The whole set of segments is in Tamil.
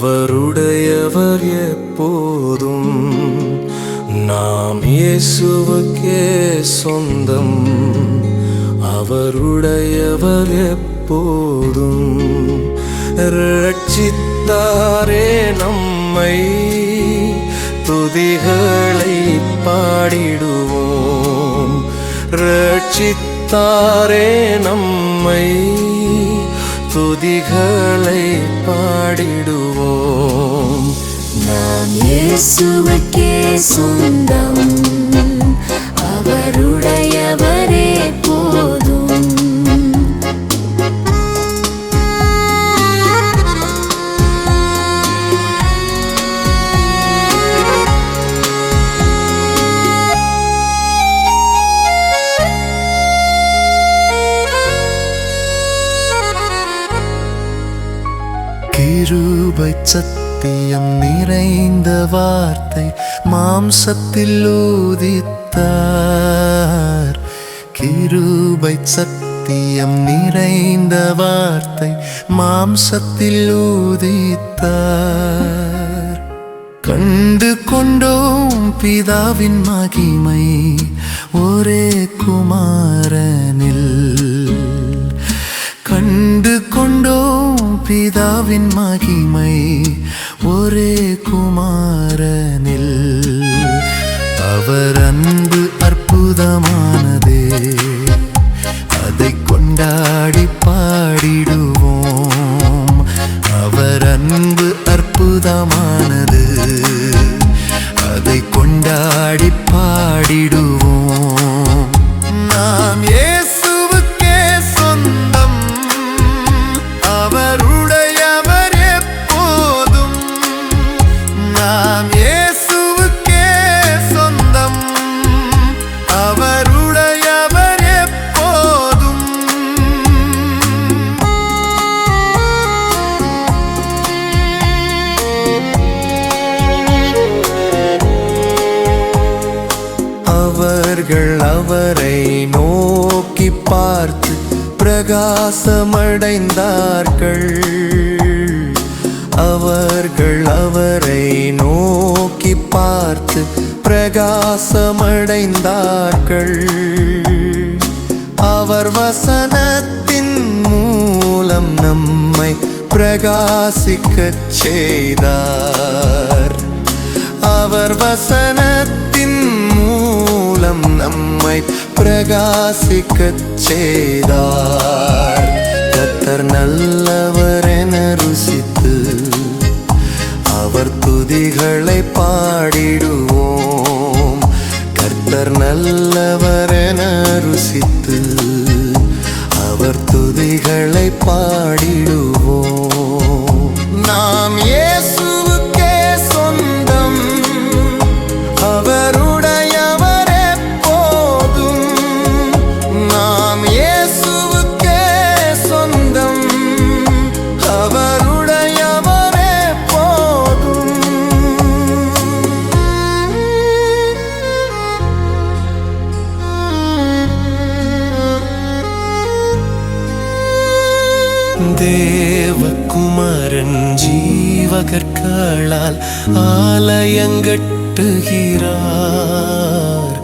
அவருடையவர் எப்போதும் நாம் இயேசுவுக்கே சொந்தம். அவருடையவர் எப்போதும் ரட்சித்தாரே நம்மை. துதிகளை பாடிடுவோம். ரட்சித்தாரே நம்மை. துதிகளை பாடிடுவோம். நாம் இயேசுவுக்கே சொந்தம். சத்தியம் நிறைந்த வார்த்தை மாம்சத்தில் ஊதித்தார் கிருபை சத்தியம் நிறைந்த வார்த்தை மாம்சத்தில் ஊதித்தார் கண்டு கொண்டோம் பிதாவின் மகிமை ஒரே குமாரனில். கண்டு கொண்டோம் பிதாவின் மகிமை ஒரே குமாரனில் அவர் அன்பு அற்புதமான அவரை நோக்கி பார்த்து பிரகாசமடைந்தார்கள். அவர்கள் அவரை நோக்கி பார்த்து பிரகாசமடைந்தார்கள். அவர் வசனத்தின் மூலம் நம்மை பிரகாசிக்கச் செய்தார். அவர் வசன நம்மை பிரகாசிக்கச் செய்தார். கத்தர் நல்லவர் என ருசித்து அவர் துதிகளை பாடிடுவோம். கர்த்தர் நல்லவர் என ருசித்து அவர் துதிகளை பாடிடுவோம். குமரன் ஜீவகற்களால் ஆலயங்கட்டுகிறார்.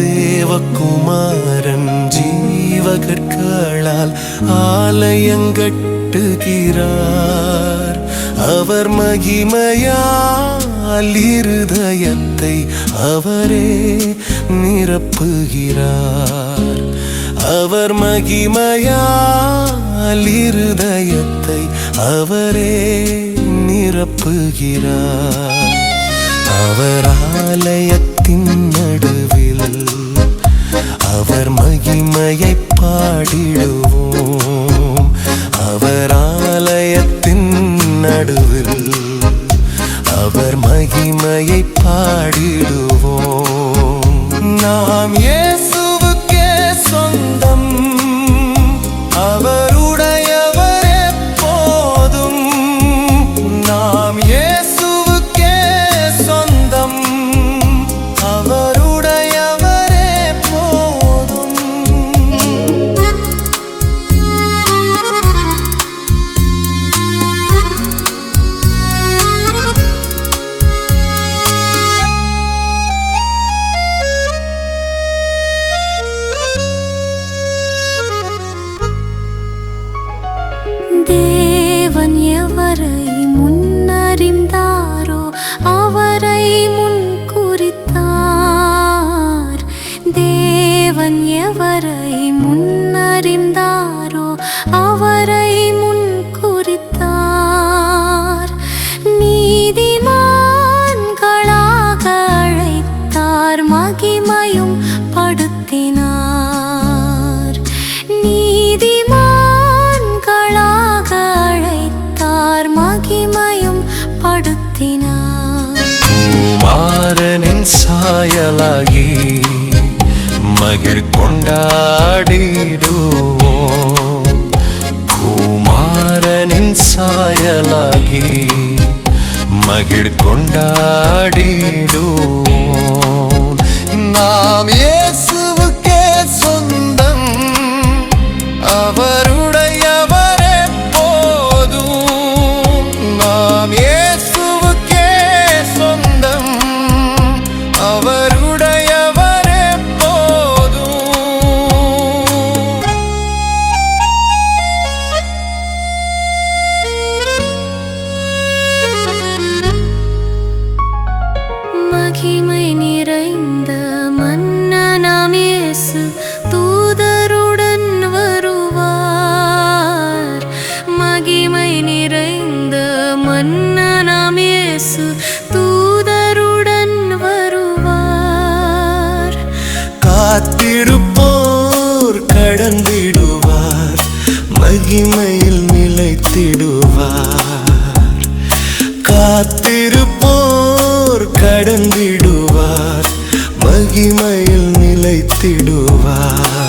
தேவகுமாரன் ஜீவகற்களால் ஆலயங்கட்டுகிறார். அவர் மகிமையால் இருதயத்தை அவரே நிரப்புகிறார். அவர் மகிமையால் இருதயத்தை அவரே நிரப்புகிறார். அவர் ஆலயத்தின் நடுவில் அவர் மகிமையை பாடிடுவோம். அவர் ಹಾಯಲಾಗಿ ಮಗಿರ್ಕೊಂಡಾಡಿಡುವೋ ಕುಮಾರನಿನ್ ಸಾಯಲಾಗಿ ಮಗಿರ್ಕೊಂಡಾಡಿಡುವೋ ನಾಮ ಯೇಸು கடந்திடுவார் காத்திருப்போர் கடந்திடுவார். மகிமையில் நிலைத்திடுவார்.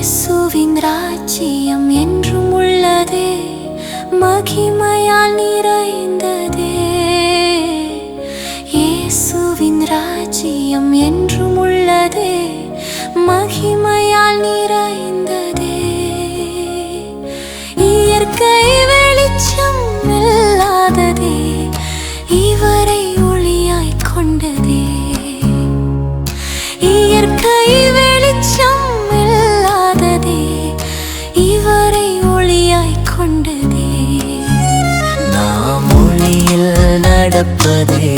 இயேசுவின் ராஜ்யம் என்றும் உள்ளதே. மகிமையால் நிறைந்ததே. இயேசுவின் ராஜ்யம் என்றும் உள்ளதே. மகிமையால் நிறை நடப்பதே.